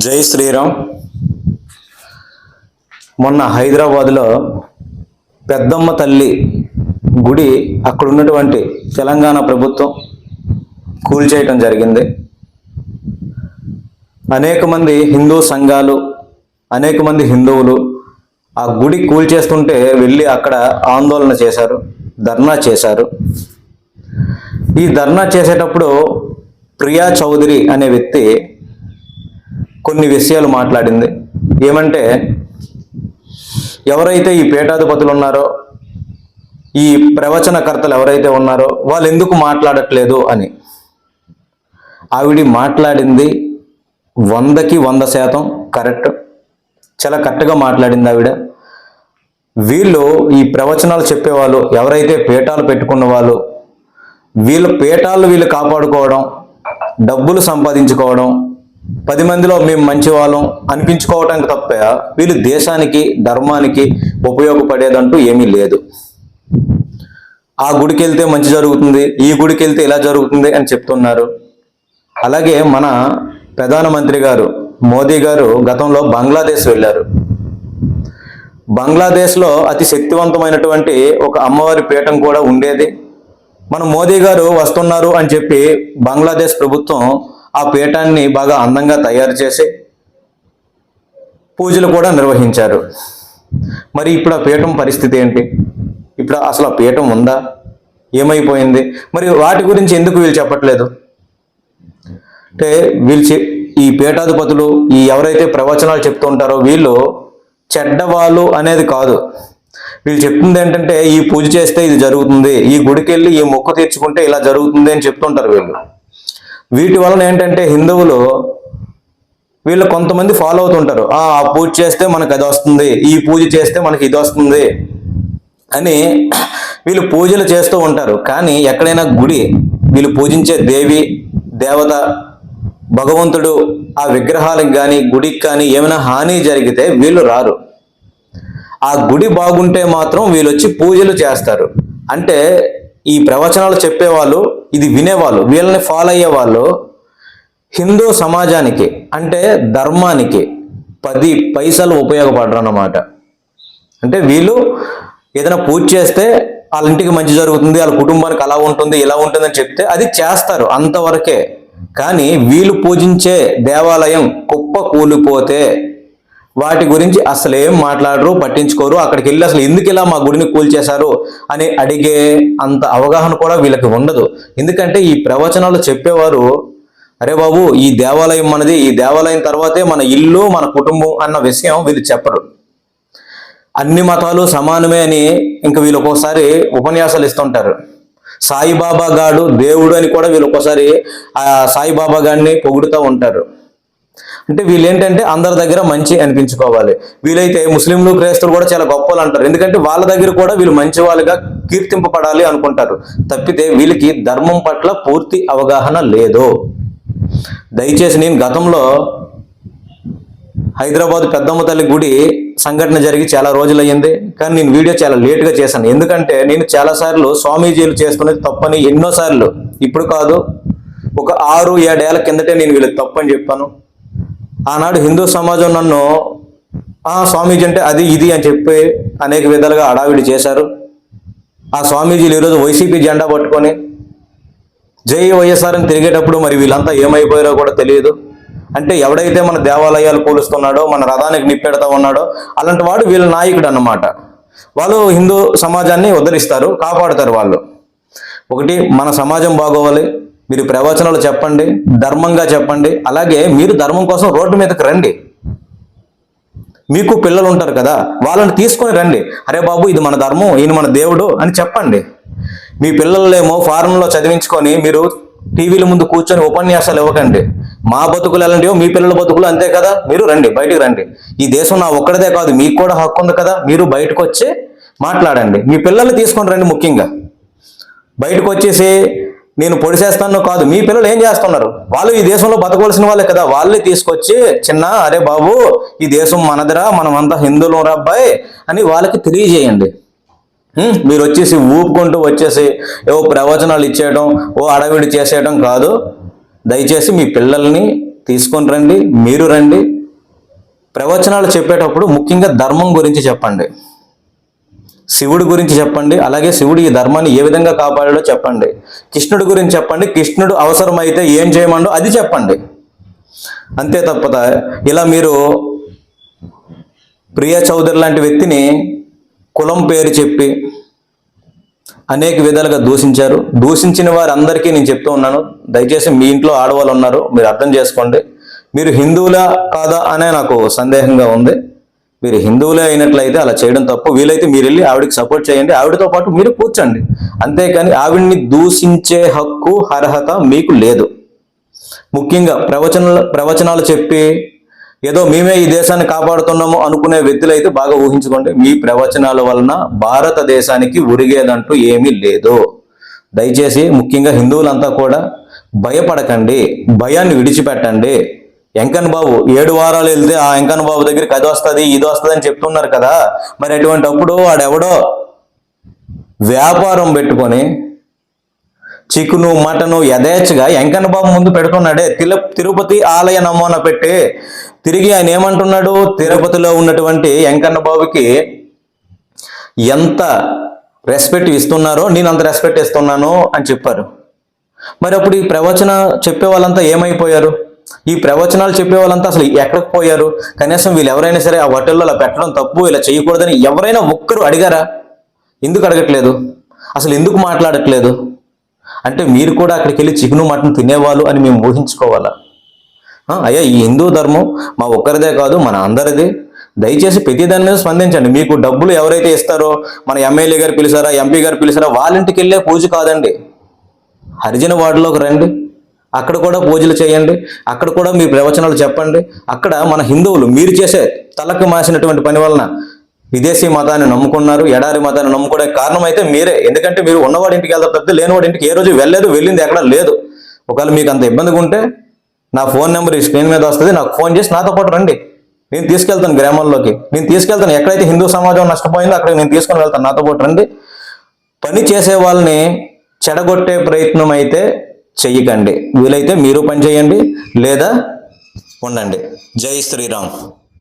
జై శ్రీరామ్. మొన్న హైదరాబాద్లో పెద్దమ్మ తల్లి గుడి అక్కడ ఉన్నటువంటి తెలంగాణ ప్రభుత్వం కూల్చేయటం జరిగింది. అనేక మంది హిందూ సంఘాలు అనేక మంది హిందువులు ఆ గుడి కూల్చేస్తుంటే వెళ్ళి అక్కడ ఆందోళన చేశారు ధర్నా చేశారు. ఈ ధర్నా చేసేటప్పుడు ప్రియా చౌదరి అనే వ్యక్తి కొన్ని విషయాలు మాట్లాడింది. ఏమంటే ఎవరైతే ఈ పీఠాధిపతులు ఉన్నారో ఈ ప్రవచనకర్తలు ఎవరైతే ఉన్నారో వాళ్ళు ఎందుకు మాట్లాడట్లేదు అని. ఆవిడ మాట్లాడింది వందకి వంద శాతం కరెక్ట్. చాలా కరెక్ట్గా మాట్లాడింది ఆవిడ. వీళ్ళు ఈ ప్రవచనాలు చెప్పేవాళ్ళు ఎవరైతే పీఠాలు పెట్టుకున్న వాళ్ళు వీళ్ళ పీఠాలు వీళ్ళు కాపాడుకోవడం డబ్బులు సంపాదించుకోవడం పది మందిలో మేము మంచి వాళ్ళం అనిపించుకోవటానికి తప్ప వీళ్ళు దేశానికి ధర్మానికి ఉపయోగపడేదంటూ ఏమీ లేదు. ఆ గుడికి వెళ్తే మంచి జరుగుతుంది ఈ గుడికి వెళ్తే ఇలా జరుగుతుంది అని చెప్తున్నారు. అలాగే మన ప్రధానమంత్రి గారు మోదీ గారు గతంలో బంగ్లాదేశ్ వెళ్ళారు. బంగ్లాదేశ్లో అతి శక్తివంతమైనటువంటి ఒక అమ్మవారి పీఠం కూడా ఉండేది. మన మోదీ గారు వస్తున్నారు అని చెప్పి బంగ్లాదేశ్ ప్రభుత్వం ఆ పీఠాన్ని బాగా అందంగా తయారు చేసి పూజలు కూడా నిర్వహించారు. మరి ఇప్పుడు ఆ పీఠం పరిస్థితి ఏంటి? ఇప్పుడు అసలు ఆ పీఠం ఉందా? ఏమైపోయింది? మరి వాటి గురించి ఎందుకు వీళ్ళు చెప్పట్లేదు? అంటే వీళ్ళు చె- ఈ పీఠాధిపతులు ఈ ఎవరైతే ప్రవచనాలు చెప్తూ ఉంటారో వీళ్ళు చెడ్డవాళ్ళు అనేది కాదు. వీళ్ళు చెప్తుంది ఏంటంటే ఈ పూజ చేస్తే ఇది జరుగుతుంది ఈ గుడికి వెళ్ళి ఈ మొక్కు తీర్చుకుంటే ఇలా జరుగుతుంది అని చెప్తుంటారు వీళ్ళు. వీటి వలన ఏంటంటే హిందువులు వీళ్ళు కొంతమంది ఫాలో అవుతుంటారు. ఆ పూజ చేస్తే మనకు అది వస్తుంది ఈ పూజ చేస్తే మనకి ఇది వస్తుంది అని వీళ్ళు పూజలు చేస్తూ ఉంటారు. కానీ ఎక్కడైనా గుడి వీళ్ళు పూజించే దేవి దేవత భగవంతుడు ఆ విగ్రహాలకు కానీ గుడికి కానీ ఏమైనా హాని జరిగితే వీళ్ళు రారు. ఆ గుడి బాగుంటే మాత్రం వీళ్ళు వచ్చి పూజలు చేస్తారు. అంటే ఈ ప్రవచనాలు చెప్పేవాళ్ళు ఇది వినేవాళ్ళు వీళ్ళని ఫాలో అయ్యే వాళ్ళు హిందూ సమాజానికి అంటే ధర్మానికి పది పైసలు ఉపయోగపడరు అన్నమాట అంటే వీళ్ళు ఏదైనా పూజ చేస్తే వాళ్ళ ఇంటికి మంచి జరుగుతుంది వాళ్ళ కుటుంబానికి అలా ఉంటుంది ఇలా ఉంటుంది అని చెప్తే అది చేస్తారు అంతవరకే. కానీ వీళ్ళు పూజించే దేవాలయం కుప్ప కూలిపోతే వాటి గురించి అసలు ఏం మాట్లాడరు పట్టించుకోరు. అక్కడికి వెళ్ళి అసలు ఎందుకు ఇలా మా గుడిని కూల్చేశారు అని అడిగే అంత అవగాహన కూడా వీళ్ళకి ఉండదు. ఎందుకంటే ఈ ప్రవచనాలు చెప్పేవారు అరే బాబు ఈ దేవాలయం మనది. ఈ దేవాలయం తర్వాతే మన ఇల్లు మన కుటుంబం అన్న విషయం వీళ్ళు చెప్పరు. అన్ని మతాలు సమానమే అని ఇంక వీళ్ళు ఒక్కోసారి ఉపన్యాసాలు ఇస్తుంటారు. సాయిబాబా గాడు దేవుడు అని కూడా వీళ్ళు ఒక్కోసారి ఆ సాయిబాబా గాడిని పొగుడుతూ ఉంటారు. అంటే వీళ్ళు ఏంటంటే అందరి దగ్గర మంచి అనిపించుకోవాలి. వీలైతే ముస్లింలు క్రైస్తవులు కూడా చాలా గొప్పలు అంటారు ఎందుకంటే వాళ్ళ దగ్గర కూడా వీళ్ళు మంచి వాళ్ళుగా కీర్తింపబడాలి అనుకుంటారు. తప్పితే వీళ్ళకి ధర్మం పట్ల పూర్తి అవగాహన లేదు. దయచేసి నేను గతంలో హైదరాబాద్ పెద్దమ్మ తల్లి గుడి సంఘటన జరిగి చాలా రోజులయ్యింది. కానీ నేను వీడియో చాలా లేట్గా చేశాను. ఎందుకంటే నేను చాలాసార్లు స్వామీజీలు చేసుకునేది తప్పని ఎన్నోసార్లు ఇప్పుడు కాదు ఒక ఆరు ఏడేళ్ళ కిందటే నేను వీళ్ళకి తప్పని చెప్పాను. ఆనాడు హిందూ సమాజం నన్ను ఆ స్వామీజీ అంటే అది ఇది అని చెప్పి అనేక విధాలుగా అడావిడి చేశారు. ఆ స్వామీజీలు ఈరోజు వైసీపీ జెండా పట్టుకొని జై వైఎస్ఆర్ అని తిరిగేటప్పుడు మరి వీళ్ళంతా ఏమైపోయారో కూడా తెలియదు. అంటే ఎవడైతే మన దేవాలయాలు కూలుస్తున్నాడో మన రథానికి నిప్పెడతా ఉన్నాడో అలాంటి వాడు వీళ్ళ నాయకుడు అన్నమాట. వాళ్ళు హిందూ సమాజాన్ని ఉద్ధరిస్తారు కాపాడుతారు వాళ్ళు. ఒకటి మన సమాజం బాగోవాలి. మీరు ప్రవచనాలు చెప్పండి ధర్మంగా చెప్పండి అలాగే మీరు ధర్మం కోసం రోడ్డు మీదకి రండి. మీకు పిల్లలు ఉంటారు కదా వాళ్ళని తీసుకొని రండి. అరే బాబు ఇది మన ధర్మం ఈయన మన దేవుడు అని చెప్పండి. మీ పిల్లలేమో ఫారంలో చదివించుకొని మీరు టీవీల ముందు కూర్చొని ఉపన్యాసాలు ఇవ్వకండి. మా బతుకులు ఎలాంటివో మీ పిల్లల బతుకులు అంతే కదా మీరు రండి బయటికి రండి. ఈ దేశం నా ఒక్కడిదే కాదు మీకు కూడా హక్కు ఉంది కదా మీరు బయటకు వచ్చి మాట్లాడండి. మీ పిల్లల్ని తీసుకొని రండి ముఖ్యంగా. బయటకు వచ్చేసి నేను పొడిసేస్తాను కాదు మీ పిల్లలు ఏం చేస్తున్నారు? వాళ్ళు ఈ దేశంలో బతకవలసిన వాళ్ళే కదా. వాళ్ళే తీసుకొచ్చి చిన్న అరే బాబు ఈ దేశం మనదిరా మనమంతా హిందువులు రా అబ్బాయి అని వాళ్ళకి తెలియజేయండి. మీరు వచ్చేసి ఊపుకుంటూ వచ్చేసి ఏవో ప్రవచనాలు ఇచ్చేయడం ఓ అడవిడి చేసేయడం కాదు. దయచేసి మీ పిల్లల్ని తీసుకొని రండి మీరు రండి. ప్రవచనాలు చెప్పేటప్పుడు ముఖ్యంగా ధర్మం గురించి చెప్పండి. శివుడి గురించి చెప్పండి అలాగే శివుడు ఈ ధర్మాన్ని ఏ విధంగా కాపాడాడో చెప్పండి. కృష్ణుడి గురించి చెప్పండి కృష్ణుడు అవసరమైతే ఏం చేయమండో అది చెప్పండి. అంతే తప్పత ఇలా మీరు ప్రియా చౌదరి లాంటి వ్యక్తిని కులం పేరు చెప్పి అనేక విధాలుగా దూషించారు. దూషించిన వారందరికీ నేను చెప్తూ ఉన్నాను దయచేసి మీ ఇంట్లో ఆడవాళ్ళు ఉన్నారు మీరు అర్థం చేసుకోండి. మీరు హిందువులా కాదా అనే నాకు సందేహంగా ఉంది. మీరు హిందువులే అయినట్లయితే అలా చేయడం తప్పు. వీలైతే మీరు వెళ్ళి ఆవిడకి సపోర్ట్ చేయండి. ఆవిడతో పాటు మీరు కూర్చోండి. అంతేకాని ఆవిడ్ని దూషించే హక్కు అర్హత మీకు లేదు. ముఖ్యంగా ప్రవచనాలు ప్రవచనాలు చెప్పి ఏదో మేమే ఈ దేశాన్ని కాపాడుతున్నాము అనుకునే వ్యక్తులు అయితే బాగా ఊహించుకోండి. మీ ప్రవచనాల వలన భారతదేశానికి ఉరిగేదంటూ ఏమీ లేదు. దయచేసి ముఖ్యంగా హిందువులంతా కూడా భయపడకండి. భయాన్ని విడిచిపెట్టండి. వెంకన్న బాబు ఏడు వారాలు వెళ్తే ఆ వెంకన్న బాబు దగ్గరికి అది వస్తుంది ఇది వస్తుంది అని చెప్తున్నారు కదా. మరి అటువంటి అప్పుడు వాడెవడో వ్యాపారం పెట్టుకొని చికెను మటను యథేచ్ఛగా వెంకన్న బాబు ముందు పెడుతున్నాడే. తిల తిరుపతి ఆలయ నమూనా పెట్టి తిరిగి ఆయన ఏమంటున్నాడు? తిరుపతిలో ఉన్నటువంటి వెంకన్న బాబుకి ఎంత రెస్పెక్ట్ ఇస్తున్నారో నేను అంత రెస్పెక్ట్ ఇస్తున్నాను అని చెప్పారు. మరి అప్పుడు ఈ ప్రవచన చెప్పే వాళ్ళంతా ఏమైపోయారు? ఈ ప్రవచనాలు చెప్పే వాళ్ళంతా అసలు ఎక్కడికి పోయారు? కనీసం వీళ్ళు ఎవరైనా సరే ఆ హోటల్లో అలా పెట్టడం తప్పు ఇలా చేయకూడదని ఎవరైనా ఒక్కరు అడిగారా? ఎందుకు అడగట్లేదు? అసలు ఎందుకు మాట్లాడట్లేదు? అంటే మీరు కూడా అక్కడికి వెళ్ళి చికెను మటన్ తినేవాళ్ళు అని మేము ఊహించుకోవాలా? అయ్యా ఈ హిందూ ధర్మం మా ఒక్కరిదే కాదు మన అందరిది. దయచేసి ప్రతి దాని మీద స్పందించండి. మీకు డబ్బులు ఎవరైతే ఇస్తారో మన ఎమ్మెల్యే గారు పిలిచారా ఎంపీ గారు పిలిచారా వాళ్ళ ఇంటికి వెళ్ళే పూజ కాదండి. హరిజన వార్డులోకి రండి. అక్కడ కూడా పూజలు చేయండి అక్కడ కూడా మీ ప్రవచనాలు చెప్పండి. అక్కడ మన హిందువులు మీరు చేసే తలకు మాసినటువంటి పని వలన విదేశీ మతాన్ని నమ్ముకున్నారు ఎడారి మతాన్ని నమ్ముకునే కారణం అయితే మీరే. ఎందుకంటే మీరు ఉన్నవాడి ఇంటికి వెళ్తారు తప్పితే లేనివాడి ఇంటికి ఏ రోజు వెళ్ళలేదు వెళ్ళింది ఎక్కడ లేదు. ఒకవేళ మీకు అంత ఇబ్బందిగా ఉంటే నా ఫోన్ నెంబర్ ఈ స్క్రీన్ మీద వస్తుంది నాకు ఫోన్ చేసి నాతో పాటు రండి. నేను తీసుకెళ్తాను గ్రామాల్లోకి నేను తీసుకెళ్తాను ఎక్కడైతే హిందూ సమాజం నష్టపోయిందో అక్కడికి నేను తీసుకొని వెళ్తాను నాతో పాటు రండి. పని చేసే వాళ్ళని చెడగొట్టే ప్రయత్నం అయితే చెయ్యకండి వీలైతే మీరు పని చేయండి లేదా ఉండండి. జై శ్రీరామ్.